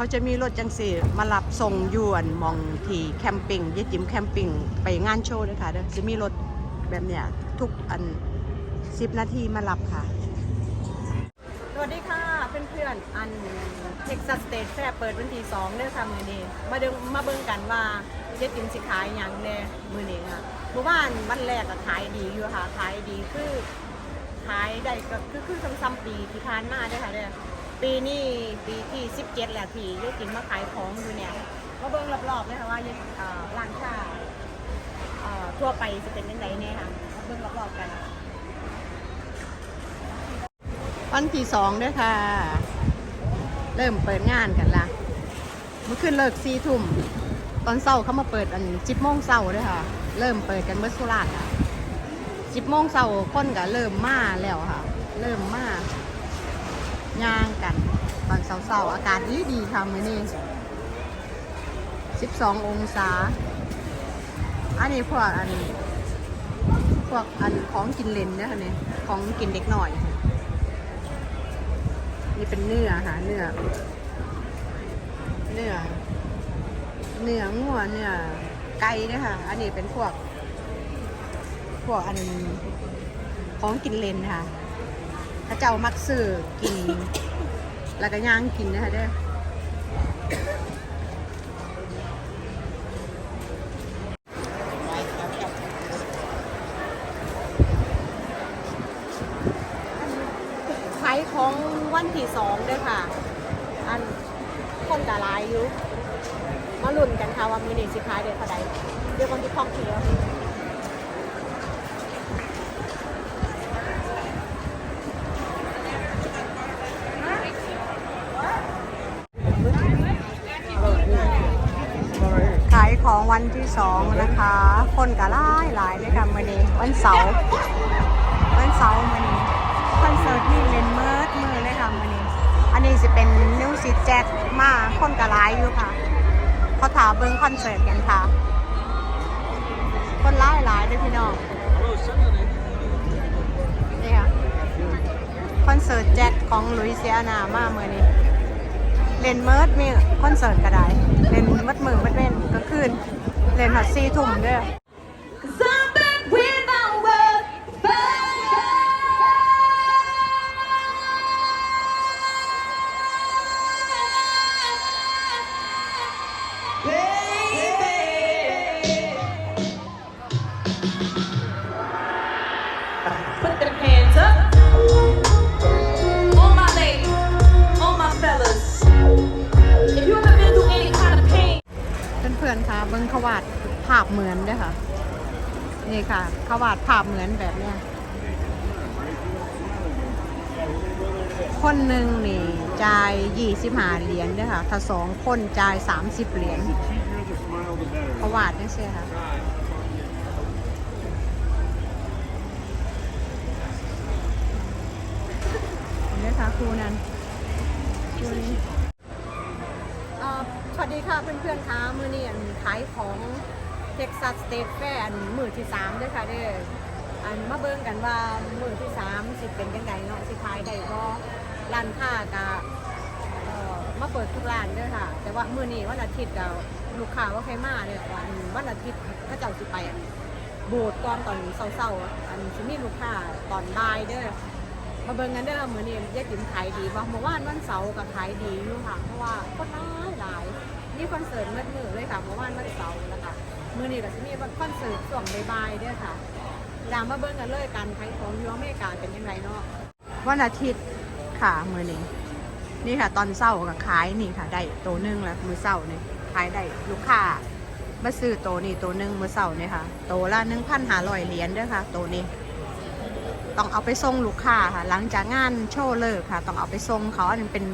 เขาจะมีรถจังสีมารับส่งยวนมองที่แคมปิ้งยายจิ๋มแคมปิ้งไปงานโชว์ด้วยค่ะเด้อจะมีรถแบบเนี้ยทุกอัน10นาทีมารับค่ะ สวัสดีค่ะเพื่อนๆอันเท็กซัสสเตทแฟร์เปิดวันที่2เด้อค่ะมือนี้มาเดิงมาเบิ่งกันว่าเจ๊จิ๋มสิขายหยังแน่มือนี้ค่ะเมื่อวานวันแรกก็ขายดีอยู่ค่ะขายดีคือขายได้ก็คือคือซ้ำๆปีที่ผ่านมาด้อค่ะเด้อ ปีนี้ปีที่17แล้วที่เจ๊จิ๋มมาขายของอยู่เนี่ยมาเบิ่งรอบๆเลยค่ะว่าเจ๊เอ่อร้านค้าเอ่อทั่วไปจะเป็นยังไงเนี่ยค่ะมาเบิ่งรอบๆกันวันที่สองด้วยค่ะ เริ่มเปิดงานกันละเมื่อคืนเลิกสี่ทุ่ม ตอนเช้าเขามาเปิดอันจิบโมงเช้าด้วยค่ะ เริ่มเปิดกันเมื่อสุราษฎร์จิบโมงเช้าคนก็เริ่มมาแล้วค่ะ เริ่มมา ย่างกัน ตอนเช้าๆอากาศดีดีค่ะมื้อนี้สิบสององศา อันนี้พวกอันพวกอันของกินเลนนะคะเนี่ยของกินเด็กหน่อย นี่เป็นเนื้อค่ะเนื้อ เนื้อ เนื้องัวเนื้อไก่นะคะอันนี้เป็นพวก พวกอันของกินเลนค่ะ ถ้าเจ้ามักซื้อกิน แล้วก็ย่างกินนะคะเด้อขายของวันที่สองด้วยค่ะ อันคนกะลายอยู่มาลุ้นกันค่ะว่ามีนี่สิขายเดือนเท่าใดเดี๋ยวคนที่ท่องเที่ยว สองนะคะ คนกะล่ายหลายเลยค่ะมื่อนี้วันเสาร์วันเสาร์มื่อนี้คอนเสิร์ตนี่เล่นเมิร์ดมือเลยค่ะมื่อนี้ อันนี้จะเป็นนิวสิแจ็คมาคนกะล่ายอยู่ค่ะเขาถามเบิ้งคอนเสิร์ตกันค่ะ คนร้ายหลายเลยพี่น้องนี่ค่ะคอนเสิร์ตแจ็คของลุยเซียนามาเมื่อนี้เล่นเมิร์ดมีคอนเสิร์ตก็ได้เล่นมัดมือมัดเว้นก็คืน เล่นหัดซีทุ่มเด้อ เบิ้งขวาดภาพเหมือนด้วยค่ะ นี่ค่ะขวาดภาพเหมือนแบบเนี้ยคนหนึ่งนี่จ่ายยี่สิบห้าเหรียญด้วยค่ะถ้าสองคนจ่ายสามสิบเหรียญขวาดนี่ใช่ค่ะเนไหมคะครูนั้นสวัสดีค่ะเพื่อนๆคะมือนี้อัน ขายของ Texas State Fair อันมือที่สามด้วยค่ะเด้ออันมาเบิ่งกันว่ามือที่สามสิเป็นยังไงเนาะสิขายได้ก็ร้านค้ากะเอ่อมาเปิดทุกร้านด้อค่ะ แต่ว่ามือนี้วันอาทิตย์ก็ลูกค้าว่าใครมาเนี่ยวันวันอาทิตย์ก็เจ้าสิไปอันโบสถ์ตอนตอนเศร้าๆอันสิมีลูกค้าตอนบ่ายเด้อมาเบิ่งกันเด้อมือนี้ยายติ๋มขายดีบ่เมื่อวานวันเสาร์ก็ขายดีอยู่ค่ะเพราะว่าคนหลายหลาย มีคอนเสิร์ตเมื่อมือเลยค่ะเมื่อวานวันเสาร์แล้วค่ะมือนี้ก็สิมีคอนเสิร์ตช่วงบ่ายๆด้อค่ะตามมาเบิ่งกันเลยกันขายของยู่อเมริกาเป็นยังไงเนาะวันอาทิตย์ค่ะมือนี้นี่ค่ะ ตอนเช้าก็ขายนี่ค่ะ ได้โตนึงแล้วมือเช้านี่ขายได้ลูกค้ามาซื้อโตนี่โตนึงมือเช้านี่ค่ะ โตวละ1,500เหรียญเด้อค่ะ โตนี้ต้องเอาไปส่งลูกค้าค่ะ หลังจากงานโชว์เลิกค่ะ ต้องเอาไปส่งเขาอันนั้เป็น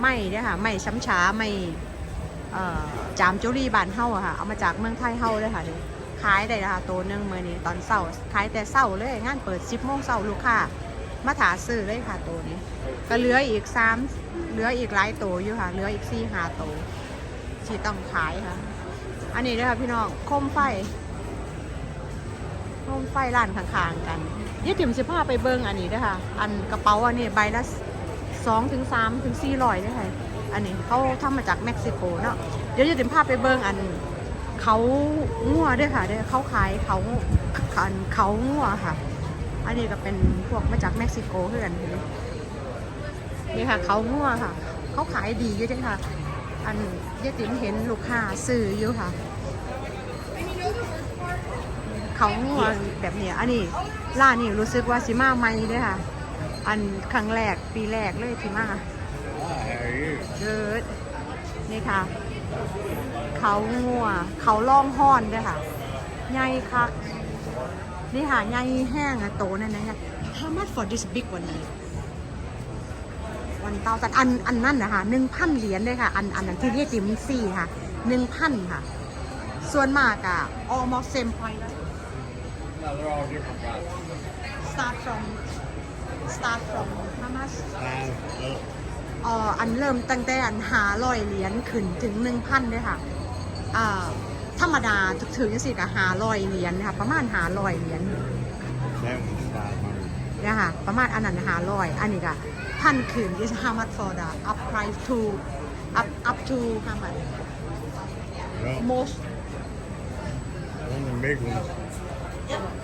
ไม้เนี่ยค่ะ ไม้ช้ำช้าไม่ จามจุรีบานเฮาอะค่ะ เอามาจากเมืองไทยเฮาเลยค่ะนี่ขายได้นะคะตัวหนึ่งเมื้อนี้ตอนเช้าขายแต่เช้าเลยงานเปิด 10โมงเช้าลูกค้ามาถาซื้อเลยค่ะตัวนี้ ก็เหลืออีก3เหลืออีกหลายตัวอยู่ค่ะเหลืออีก4 5ตัวที่ต้องขายค่ะ อันนี้ด้วยค่ะพี่น้องโคมไฟโคมไฟร้านข้างๆกันยี่ติ๋มสิพาไปเบิ่งอันนี้ด้วยค่ะ อันกระเป๋าอันนี้ใบละสองถึงสามถึงสี่ร้อยด้วยค่ะ อันนี้เขาทำมาจากเม็กซิโกเนาะเดี๋ยวจะถึงภาพไปเบิ่งอันเขางัวด้วยค่ะเด้เขาขายเขาอันเขางัวค่ะ อันนี้ก็เป็นพวกมาจากเม็กซิโกเพื่อนนี่ค่ะเขางัวค่ะ เขาขายดีอยู่ด้วยค่ะ อันยายติ๋มเห็นลูกค้าซื้ออยู่ค่ะเขางัวแบบเนี้ยอันนี้ร้านนี้รู้สึกว่าสิมาใหม่ด้วยค่ะ อันครั้งแรกปีแรกเลยที่มา เกิดนี่ค่ะ เขางัว เขาล่องห้อนด้วยค่ะใหญ่คักนี่ค่ะใหญ่แห้งอะโตนั่นนะเนี่ย How much for this big one วันเตาตันอันอันนั่นนะคะหนึ่งพันเหรียญเลยค่ะ อันอันนั้นที่เรียกจิมซี่ค่ะหนึ่งพันค่ะ ส่วนมากอะ almost same price No, they're all different prices. start from start from how much Five, up. เอ่ออันเริ่มตั้งแต่อันหาร้อยเหรียญขึ้นถึงหนึ่งพันด้วยค่ะอ่าธรรมดาถึงสิกับหาร้อยเหรียญค่ะ ประมาณหาร้อยเหรียญ That one's five hundred. เนี่ยค่ะประมาณอันนั้นหาร้อยอันนี้ก็พันขึ้น is how much for the up price to up up to how much Well, most one of the big ones,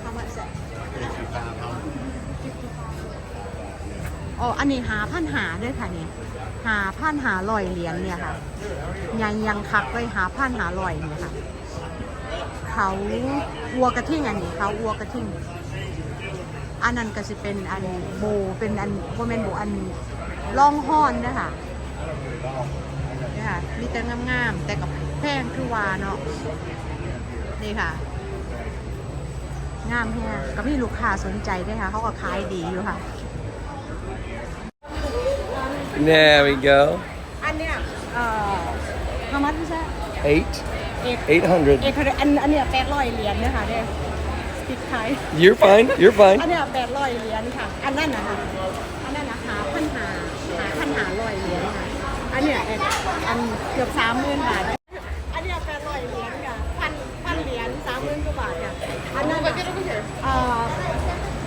how much that fifty-five hundred. อ๋อ อันนี้หาพันหาด้วยค่ะเนี่ยหาพันหาลอยเหรียญเนี่ยค่ะยังยังคักเลยหาพันหาลอยเนี่ยค่ะ เขาวัวกระทิ่งอันนี้เขาวัวกระทิ่งอันนั้นก็จะเป็นอันโบเป็นอันโบเมนโบอันล่องห้อนนะคะนี่ค่ะมีแต่งามๆแต่กับแพงคือวาเนาะนี่ค่ะ งามแฮงก็มีลูกค้าสนใจด้วยค่ะ เขาก็ขายดีอยู่ค่ะ There we go. อันเนี้ยเอ่อ how much is that Eight. เอ็ด Eight hundred. เอ็ดอันอันเนี้ยแปดร้อยเหรียญเนี่ยค่ะเนี่ยสปิกไทย You're fine. You're อัน fine. เนี้ยแปดร้อยเหรียญค่ะ อันนั้นนะคะอันนั้นนะหาพันหาหาพันหาร้อยเหรียญค่ะ อันเนี้ยเอ็ดอันเกือบสามหมื่นบาท อันเนี้ยแปดร้อยเหรียญค่ะพันพันเหรียญสามหมื่นกว่าบาทค่ะ อันนั้นน่ะเอ่อ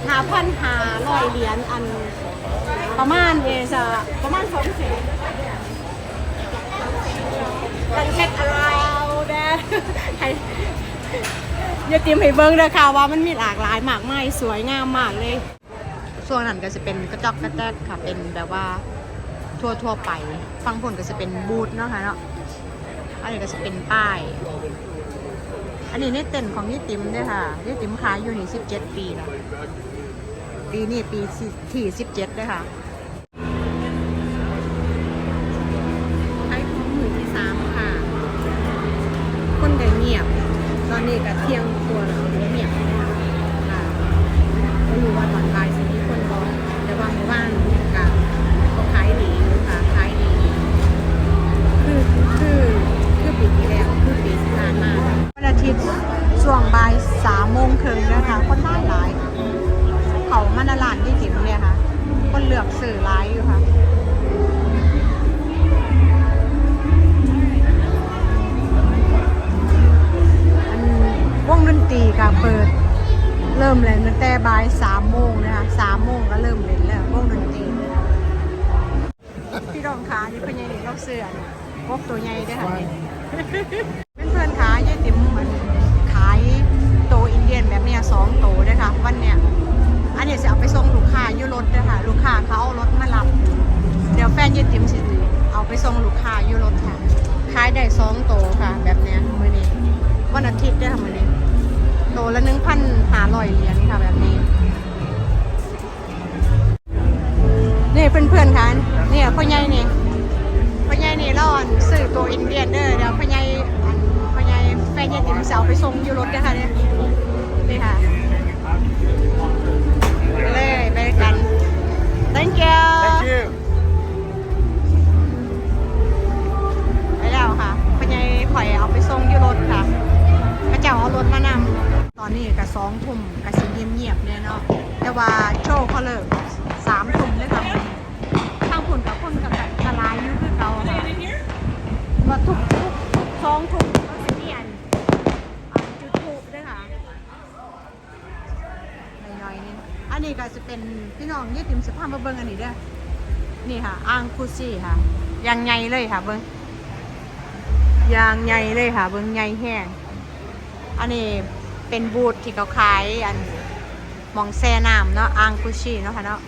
หาพันหาร้อยเหรียญอัน ประมาณเอจะประมาณสองแสนกันเช็ดอะไรแดให้อย่าเตรียมให้เบิ้งเลยค่ะว่ามันมีหลากหลายมากมายสวยงามมากเลยส่วนนั้นก็จะเป็นกระจอกกระแจกค่ะ เป็นแบบว่าทั่วทั่วๆไป ฟังผลก็จะเป็นบูธเนาะค่ะเนาะอันนี้ก็จะเป็นป้าย อันนี้ในเต็นท์ของยี่ติ๋มด้วยค่ะยี่ติ๋มขายอยู่นี่17ปีแล้ว ปีนี้ปีที่สิบเจ็ดด้วยค่ะไอ้ของหมื่นที่สามค่ะ คนก็เงียบ ตอนนี้ก็เที่ยง ตัวใหญ่ด้วยค่ะนี่เพื่อนขายายติ๋มมันขายโตอินเดียนแบบเนี้ยสองโตด้วยค่ะ วันเนี้ยอันเนี้ยจะเอาไปส่งลูกค้าอยู่รถด้วยค่ะ ลูกค้าเขาเอารถมารับ เดี๋ยวแฟนยายติ๋มสิเอาไปส่งลูกค้าอยู่รถค่ะ ขายได้สองโตค่ะ แบบเนี้ยมื้อนี้วันอาทิตย์ด้วยค่ะมื้อนี้โตละหนึ่งพันหาร้อยเหรียญค่ะแบบนี้นี่เพื่อนๆค่ะเนี่ยพ่อใหญ่เนี่พ่ อใหญ่นี่เราอันซื้อตัวอินเดียนเด้อเดี๋ยวพญายพญายแฟนยายติ๋มสาวไปส่งอยู่รถนะคะเนี่ยนี่ค่ะ ทุกทุกสองทุ่มเสิเนียนอันจุดทูบด้วยค่ะน้อยๆนี่อันนี้ก็จะเป็นพี่น้องยี่ติมสภาพมาเบิ่งอันนี้เด้อนี่ค่ะอ่างคุซี่ค่ะยางใหญ่เลยค่ะเบิ้งยางใหญ่เลยค่ะ เบิ้งใหญ่แห้งอันนี้เป็นบูธที่เขาขายอันมองแซ่น้ำเนาะอังกุชิเนาะค่ะเนาะ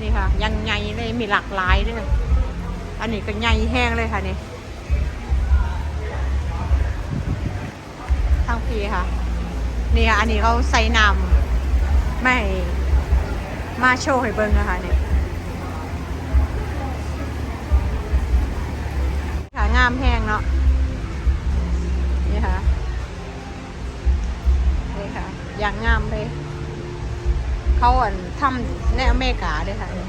นี่ค่ะยางใหญ่เลยมีหลากหลายด้วยอันนี้ก็ใหญ่แห้งเลยค่ะนี่ ทางพีค่ะ นี่ค่ะ อันนี้เขาใส่น้ำไม่มาโชว์ให้เบิ้งนะคะเนี่ยค่ะ งามแห้งเนาะนี่ค่ะ นี่ค่ะ อย่างงามเลย เขาอันทำในอเมริกาด้วยค่ะนี่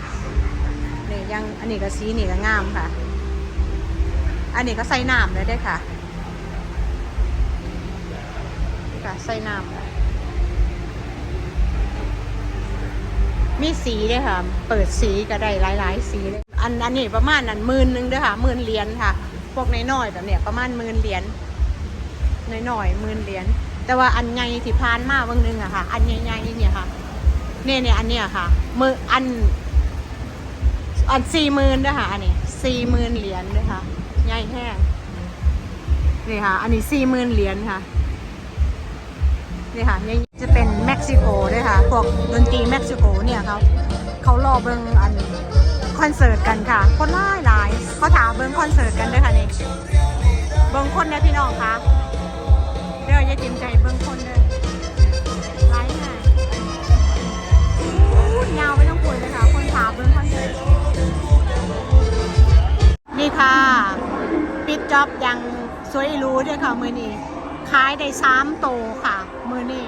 นี่ยังอันนี้ก็สีนี่ก็งามค่ะ อันนี้ก็ใส่น้ำเลยด้วยค่ะนี่ ค่ะ ใส่น้ำมีสีด้วยค่ะ เปิดสีก็ได้หลาย ๆ สีเลย อันอันนี้ประมาณนั้นหมื่นหนึ่งด้วยค่ะหมื่นเหรียญค่ะ พวกน้อยๆแบบเนี้ยประมาณหมื่นเหรียญน้อยๆหมื่นเหรียญแต่ว่าอันใหญ่ที่พานมาบางนึงอะค่ะ อันใหญ่ๆเนี่ยค่ะเนี่ยเนี่ยอันเนี้ยค่ะมืออันอันสี่หมื่นด้วยค่ะ อันนี้สี่หมื่นเหรียญด้วยค่ะใหญ่แห้งนี่ค่ะ อันนี้สี่หมื่นเหรียญค่ะ นี่ค่ะยังจะเป็นเม็กซิโกด้วยค่ะ พวกดนตรีเม็กซิโกเนี่ยเขาเขารอเบิ้งอันคอนเสิร์ตกันค่ะ คนหลายหลายเขาถามเบิ้งคอนเสิร์ตกันด้วยค่ะนี่เบิ้งคนนะพี่น้องคะเดี๋ยวย่าจิ้มใจเบิ้งคนเลยไลฟ์ไงยาวไม่ต้องคุยเลยค่ะ คนถามเบิ้งคอนเสิร์ตนี่ค่ะ ปิดจ็อบยังสวยรู้ด้วยค่ะมือนี้ขายได้สามโตค่ะ มือนี่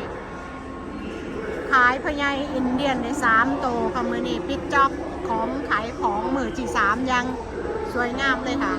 ขายพญายอินเดียนในสามโตค่ะมือนี่ปิดจ็อบของขายของมือที่สามยังสวยงามเลยค่ะ